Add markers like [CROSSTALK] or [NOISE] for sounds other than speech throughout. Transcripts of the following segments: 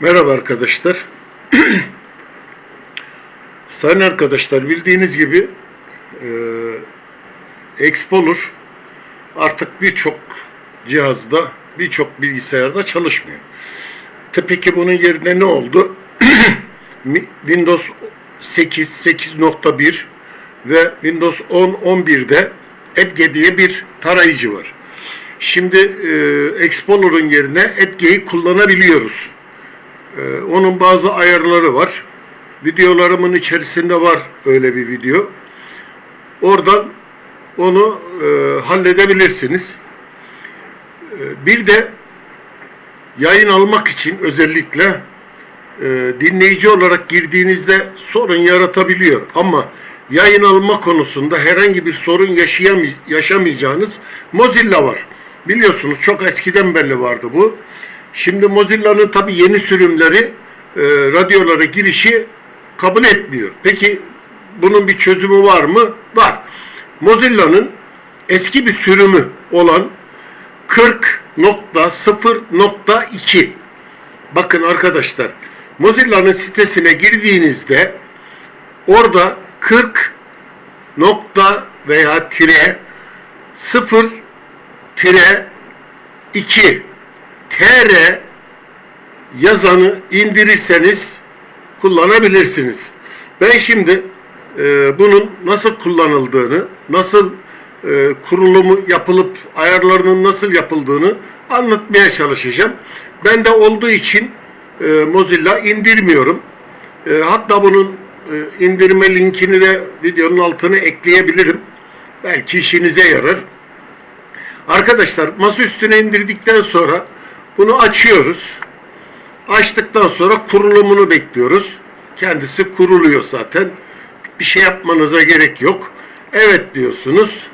Merhaba arkadaşlar. [CLEARS THROAT] Sayın arkadaşlar bildiğiniz gibi e, Explorer artık birçok cihazda, birçok bilgisayarda çalışmıyor. Tabii ki bunun yerine ne oldu? [CLEARS THROAT] Windows 8, 8.1 ve Windows 10, 11'de Edge diye bir tarayıcı var. Şimdi e, Explorer'ın yerine Edge'yi kullanabiliyoruz. Ee, onun bazı ayarları var. Videolarımın içerisinde var öyle bir video. Oradan onu e, halledebilirsiniz. Ee, bir de yayın almak için özellikle e, dinleyici olarak girdiğinizde sorun yaratabiliyor. Ama yayın alma konusunda herhangi bir sorun yaşayam yaşamayacağınız Mozilla var. Biliyorsunuz çok eskiden belli vardı bu. Şimdi Mozilla'nın tabi yeni sürümleri e, radyolara girişi kabul etmiyor. Peki bunun bir çözümü var mı? Var. Mozilla'nın eski bir sürümü olan 40.0.2 Bakın arkadaşlar Mozilla'nın sitesine girdiğinizde orada 40 nokta veya tire 0 tire 2 TR yazanı indirirseniz kullanabilirsiniz. Ben şimdi e, bunun nasıl kullanıldığını, nasıl e, kurulumu yapılıp ayarlarının nasıl yapıldığını anlatmaya çalışacağım. Ben de olduğu için e, Mozilla indirmiyorum. E, hatta bunun e, indirme linkini de videonun altına ekleyebilirim. Belki işinize yarar. Arkadaşlar masa üstüne indirdikten sonra bunu açıyoruz. Açtıktan sonra kurulumunu bekliyoruz. Kendisi kuruluyor zaten. Bir şey yapmanıza gerek yok. Evet diyorsunuz.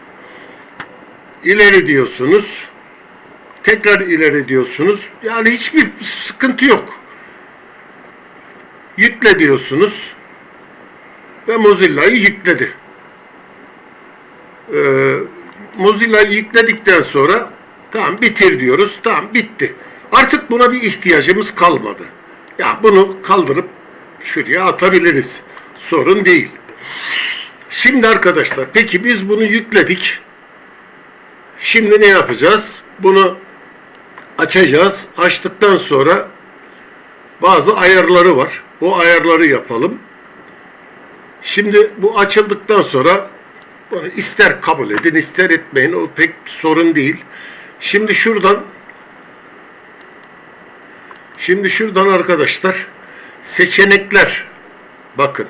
İleri diyorsunuz. Tekrar ileri diyorsunuz. Yani hiçbir sıkıntı yok. Yükle diyorsunuz. Ve Mozilla'yı yükledi. Ee, Mozilla'yı yükledikten sonra tamam bitir diyoruz. Tamam bitti. Artık buna bir ihtiyacımız kalmadı. Ya bunu kaldırıp şuraya atabiliriz. Sorun değil. Şimdi arkadaşlar peki biz bunu yükledik. Şimdi ne yapacağız? Bunu açacağız. Açtıktan sonra bazı ayarları var. O ayarları yapalım. Şimdi bu açıldıktan sonra bunu ister kabul edin ister etmeyin o pek sorun değil. Şimdi şuradan Şimdi şuradan arkadaşlar seçenekler bakın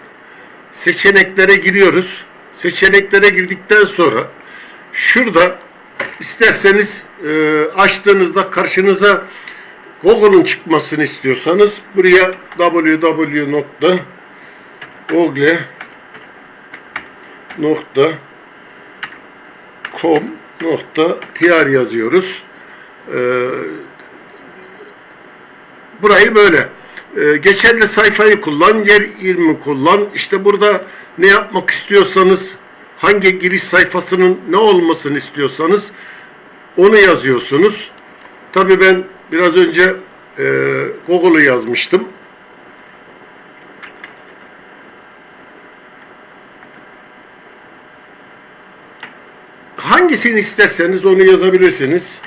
seçeneklere giriyoruz. Seçeneklere girdikten sonra şurada isterseniz e, açtığınızda karşınıza Google'un çıkmasını istiyorsanız buraya www.google.com.tr yazıyoruz. Ee, burayı böyle e, geçerli sayfayı kullan, yer ilmi kullan. İşte burada ne yapmak istiyorsanız, hangi giriş sayfasının ne olmasını istiyorsanız onu yazıyorsunuz. Tabii ben biraz önce e, Google'u yazmıştım. Hangisini isterseniz onu yazabilirsiniz.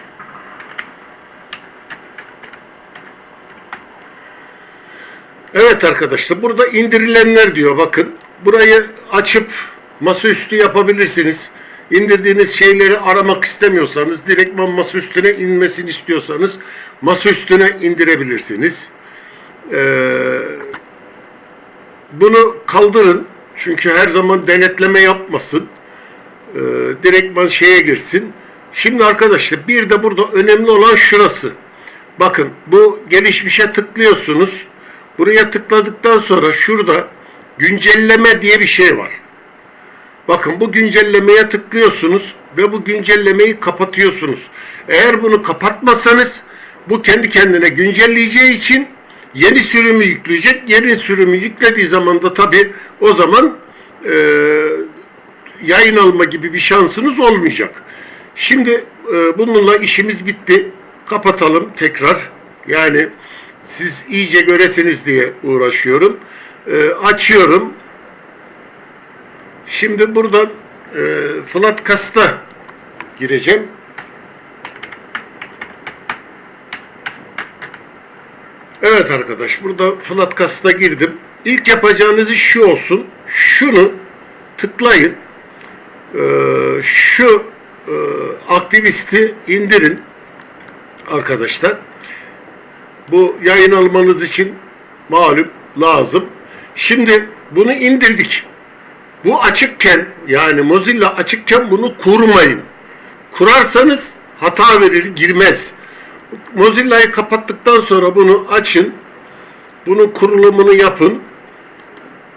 Evet arkadaşlar burada indirilenler diyor bakın. Burayı açıp masaüstü yapabilirsiniz. İndirdiğiniz şeyleri aramak istemiyorsanız direktman masa üstüne inmesini istiyorsanız masa üstüne indirebilirsiniz. Ee, bunu kaldırın. Çünkü her zaman denetleme yapmasın. Ee, direktman şeye girsin. Şimdi arkadaşlar bir de burada önemli olan şurası. Bakın bu gelişmişe tıklıyorsunuz. Buraya tıkladıktan sonra şurada güncelleme diye bir şey var. Bakın bu güncellemeye tıklıyorsunuz ve bu güncellemeyi kapatıyorsunuz. Eğer bunu kapatmasanız bu kendi kendine güncelleyeceği için yeni sürümü yükleyecek. Yeni sürümü yüklediği zaman da tabi o zaman e, yayın alma gibi bir şansınız olmayacak. Şimdi e, bununla işimiz bitti. Kapatalım tekrar. Yani siz iyice göresiniz diye uğraşıyorum. Ee, açıyorum. Şimdi buradan e, flat kasta gireceğim. Evet arkadaş burada flat kasta girdim. İlk yapacağınız iş şu olsun. Şunu tıklayın. Ee, şu e, aktivisti indirin arkadaşlar. Bu yayın almanız için malum lazım. Şimdi bunu indirdik. Bu açıkken yani Mozilla açıkken bunu kurmayın. Kurarsanız hata verir, girmez. Mozilla'yı kapattıktan sonra bunu açın. Bunun kurulumunu yapın.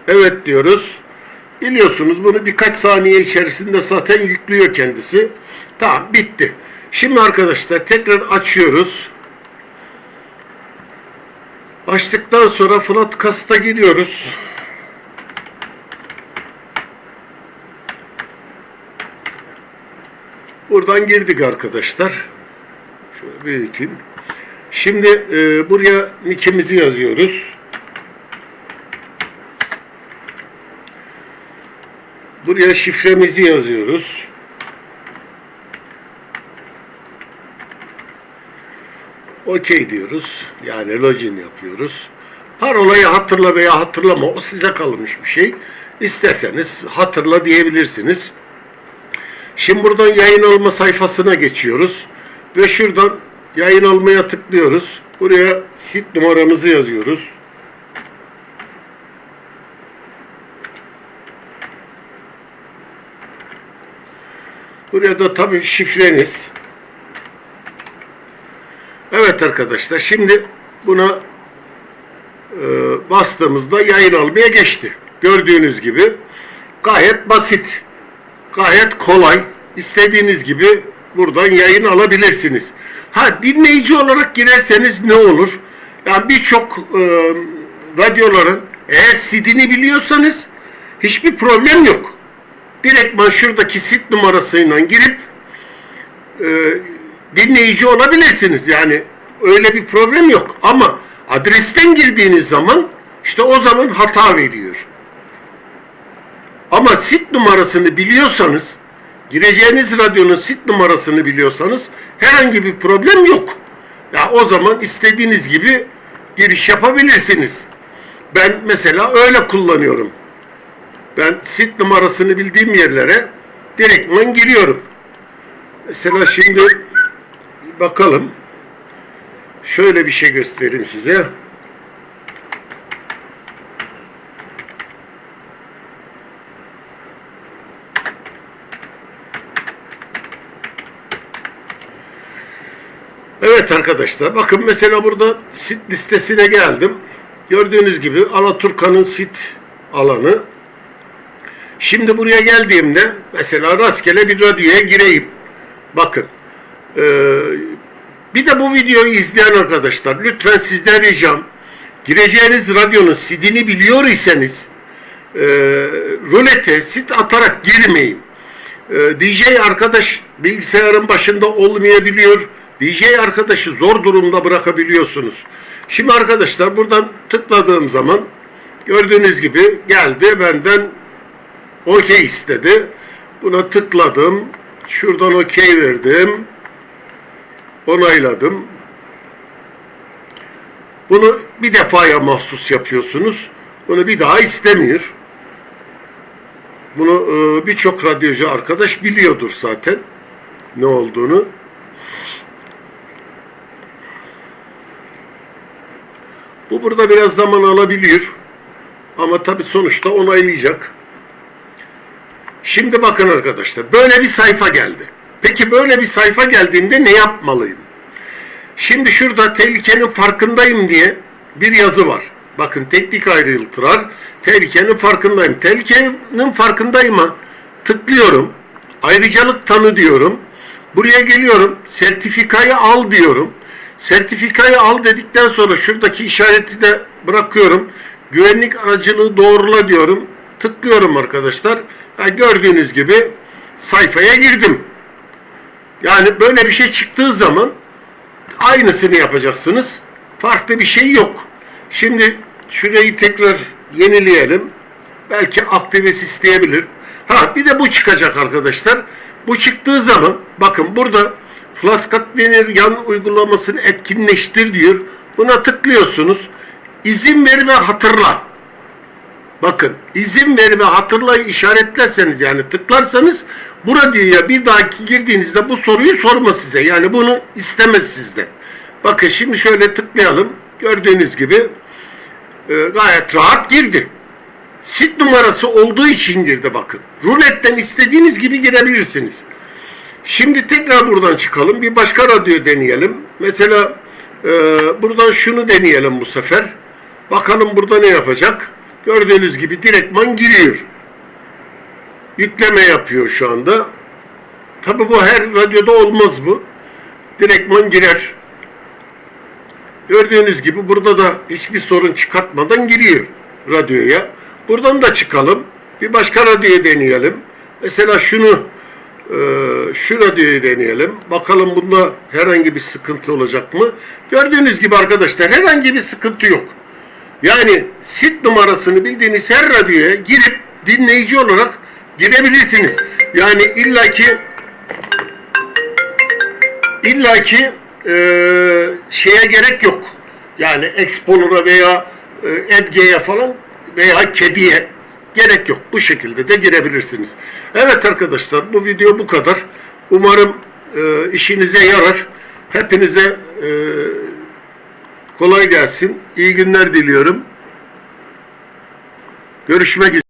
Evet diyoruz. Biliyorsunuz bunu birkaç saniye içerisinde zaten yüklüyor kendisi. Tamam bitti. Şimdi arkadaşlar tekrar açıyoruz. Açtıktan sonra Flat Kast'a giriyoruz. Buradan girdik arkadaşlar. Şöyle büyüteyim. Şimdi e, buraya nickimizi yazıyoruz. Buraya şifremizi yazıyoruz. Okey diyoruz. Yani login yapıyoruz. Parolayı hatırla veya hatırlama o size kalmış bir şey. İsterseniz hatırla diyebilirsiniz. Şimdi buradan yayın alma sayfasına geçiyoruz. Ve şuradan yayın almaya tıklıyoruz. Buraya sit numaramızı yazıyoruz. Buraya da tabii şifreniz. Evet arkadaşlar şimdi buna e, bastığımızda yayın almaya geçti. Gördüğünüz gibi gayet basit. Gayet kolay. İstediğiniz gibi buradan yayın alabilirsiniz. Ha dinleyici olarak girerseniz ne olur? Yani birçok e, radyoların eğer sidini biliyorsanız hiçbir problem yok. Direktman şuradaki sit numarasıyla girip e, dinleyici olabilirsiniz. Yani öyle bir problem yok. Ama adresten girdiğiniz zaman işte o zaman hata veriyor. Ama sit numarasını biliyorsanız, gireceğiniz radyonun sit numarasını biliyorsanız herhangi bir problem yok. Ya o zaman istediğiniz gibi giriş yapabilirsiniz. Ben mesela öyle kullanıyorum. Ben sit numarasını bildiğim yerlere direktman giriyorum. Mesela şimdi bakalım. Şöyle bir şey göstereyim size. Evet arkadaşlar bakın mesela burada sit listesine geldim. Gördüğünüz gibi Alaturka'nın sit alanı. Şimdi buraya geldiğimde mesela rastgele bir radyoya gireyim. Bakın. Bir de bu videoyu izleyen arkadaşlar lütfen sizden ricam gireceğiniz radyonun sidini biliyor iseniz e, rulete sit atarak girmeyin. E, DJ arkadaş bilgisayarın başında olmayabiliyor. DJ arkadaşı zor durumda bırakabiliyorsunuz. Şimdi arkadaşlar buradan tıkladığım zaman gördüğünüz gibi geldi benden okey istedi. Buna tıkladım. Şuradan okey verdim. Onayladım. Bunu bir defaya mahsus yapıyorsunuz. Bunu bir daha istemiyor. Bunu e, birçok radyocu arkadaş biliyordur zaten ne olduğunu. Bu burada biraz zaman alabiliyor. Ama tabi sonuçta onaylayacak. Şimdi bakın arkadaşlar böyle bir sayfa geldi. Peki böyle bir sayfa geldiğinde ne yapmalıyım? Şimdi şurada tehlikenin farkındayım diye bir yazı var. Bakın teknik ayrıntılar tehlikenin farkındayım. Tehlikenin farkındayım'a tıklıyorum. Ayrıcalık tanı diyorum. Buraya geliyorum. Sertifikayı al diyorum. Sertifikayı al dedikten sonra şuradaki işareti de bırakıyorum. Güvenlik aracılığı doğrula diyorum. Tıklıyorum arkadaşlar. Yani gördüğünüz gibi sayfaya girdim. Yani böyle bir şey çıktığı zaman aynısını yapacaksınız. Farklı bir şey yok. Şimdi şurayı tekrar yenileyelim. Belki aktivesi isteyebilir. Ha bir de bu çıkacak arkadaşlar. Bu çıktığı zaman bakın burada Flaskat Venir yan uygulamasını etkinleştir diyor. Buna tıklıyorsunuz. İzin ver ve hatırla. Bakın izin ver ve hatırlayı işaretlerseniz yani tıklarsanız bu radyoya bir dahaki girdiğinizde bu soruyu sorma size. Yani bunu istemez sizden. Bakın şimdi şöyle tıklayalım. Gördüğünüz gibi e, gayet rahat girdi. Sit numarası olduğu için girdi bakın. Ruletten istediğiniz gibi girebilirsiniz. Şimdi tekrar buradan çıkalım. Bir başka radyo deneyelim. Mesela e, buradan şunu deneyelim bu sefer. Bakalım burada ne yapacak. Gördüğünüz gibi direktman giriyor. Yükleme yapıyor şu anda. Tabi bu her radyoda olmaz bu. Direktman girer. Gördüğünüz gibi burada da hiçbir sorun çıkartmadan giriyor radyoya. Buradan da çıkalım. Bir başka radyoyu deneyelim. Mesela şunu e, şu radyoyu deneyelim. Bakalım bunda herhangi bir sıkıntı olacak mı? Gördüğünüz gibi arkadaşlar herhangi bir sıkıntı yok. Yani sit numarasını bildiğiniz her radyoya girip dinleyici olarak girebilirsiniz. Yani illaki illaki e, şeye gerek yok. Yani Explorer'a veya e, Edge'ye falan veya Kedi'ye gerek yok. Bu şekilde de girebilirsiniz. Evet arkadaşlar bu video bu kadar. Umarım e, işinize yarar. Hepinize e, kolay gelsin. İyi günler diliyorum. Görüşmek üzere.